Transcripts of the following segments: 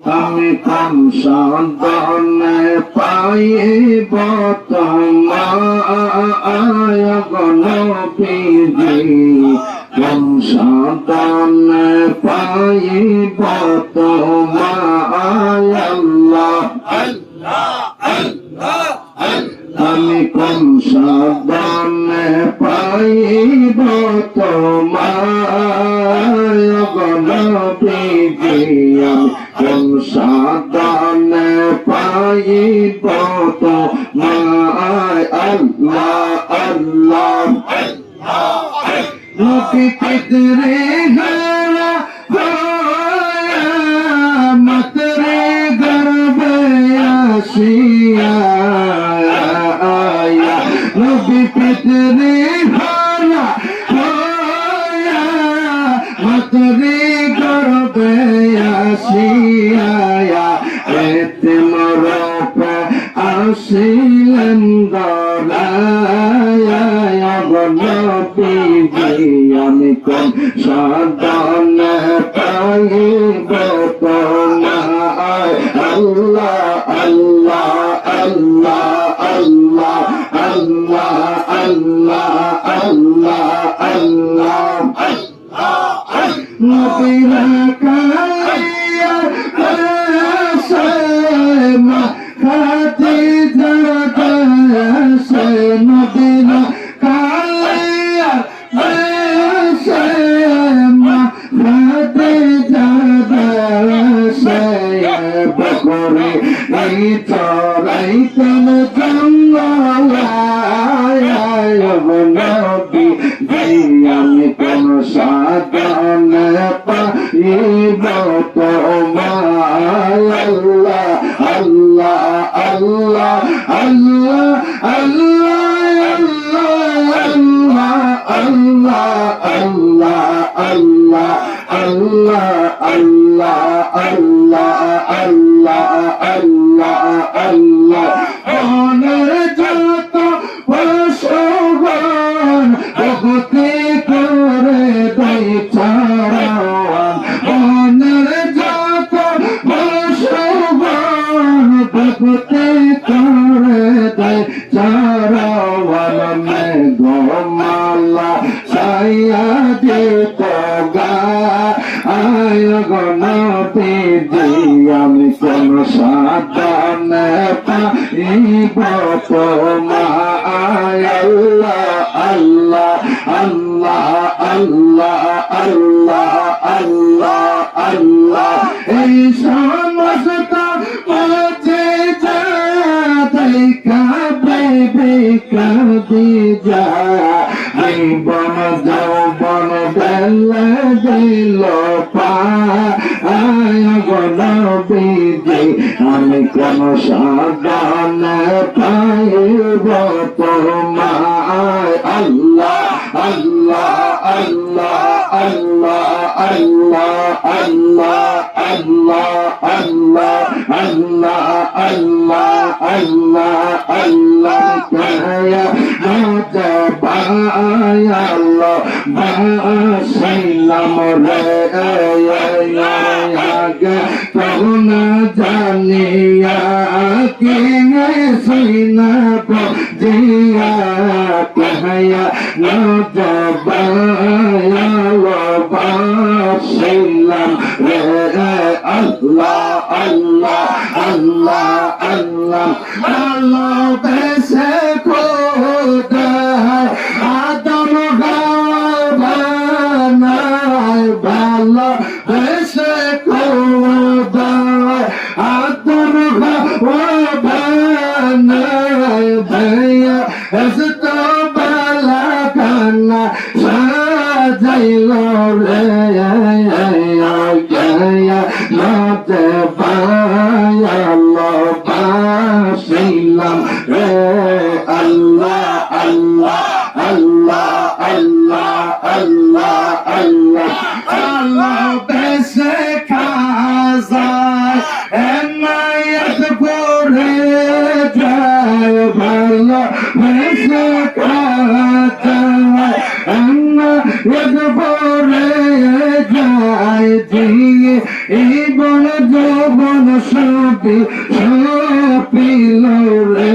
আমি পানসাদনে পাইব তোমায়গণপিজি পানসাদনে পাইব তোমায়াল্লাহ আমি পানসাদনে পাইব তোমায়গণপিজি আমি সাবনে পাইব তোমায় আল্লাহ আল্লাহ। নবী পিতরে হারা মত রে গর্বে আসিয়া। নবী পিতরে আসিয়া এতে মরপ আসিলেন গলায় গণপিজি আমি কোন সাধন পাইব আল্লাহ আল্লাহ। জঙ্গলায় নবী আমি কোন সাধন পাইব তোমায় আল্লাহ আল্লাহ আল্লাহ আল্লাহ আল্লাহ আল্লাহ আল্লাহ আল্লাহ আল্লাহ আল্লাহ আল্লাহ আল্লাহ আল্লাহ আল্লাহ মনের যত বসবান বহুতে করে দেয় চারান মনের যত বসবান বহুতে করে দেয় চারান কোন সাধন পাইব তোমায় আল্লাহ আল্লাহ আল্লাহ আল্লাহ আল্লাহ আল্লাহ আল্লাহ এই সমস্ত পথে যা দেখা বেবে কাঁদি যা জীবন যৌবন বেলা দিল পা আমি কোন সাধন পাইব তোমায় আল্লাহ আল্লাহ আল্লাহ আল্লাহ আল্লাহ আল্লাহ আল্লাহ আল্লাহ আল্লাহ আল্লাহ আল্লাহ আল্লাহ কায়া মাতা আল্লাহ তখন জানিয়া কি সৈনা জিয়া কহয়া নজবায়ালো বাসাইলাম রে আল্লাহ আল্লাহ আল্লাহ আল্লাহ আল্লাহ বেসে রে আল্লাহ আল্লাহ আল্লাহ আল্লাহ আল্লাহ আল্লাহ। আল্লাহ বেসে খাজায় এনায়ত করে যায় ভালো বেসে খাজায় এনায়ত দিয়ে এই বন যৌবন সবি সপিল রে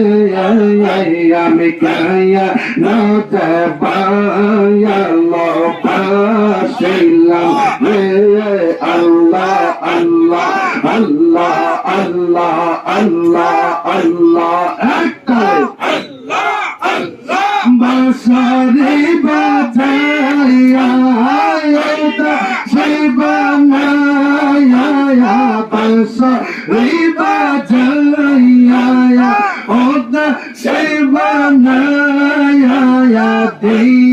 আমি কায়া নতে পাশিলাম রে আল্লাহ আল্লাহ আল্লাহ আল্লাহ আল্লাহ আল্লাহ। বাসরে বাজাইয়া সেই বাঙাইয়া বাসরে বাজাইয়া ওদা সেই বাঙাইয়া দেই।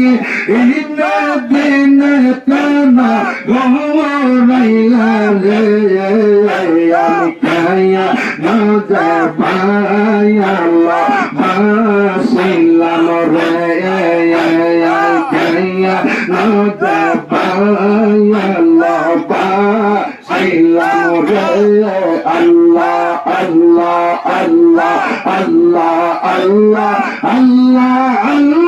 কায়া নজা পায়া বাসিলাম রে। কায়া নজা পায়া বাসিলাম রে। আল্লাহ আল্লাহ আল্লাহ আল্লাহ আল্লাহ আল্লাহ আল্লাহ।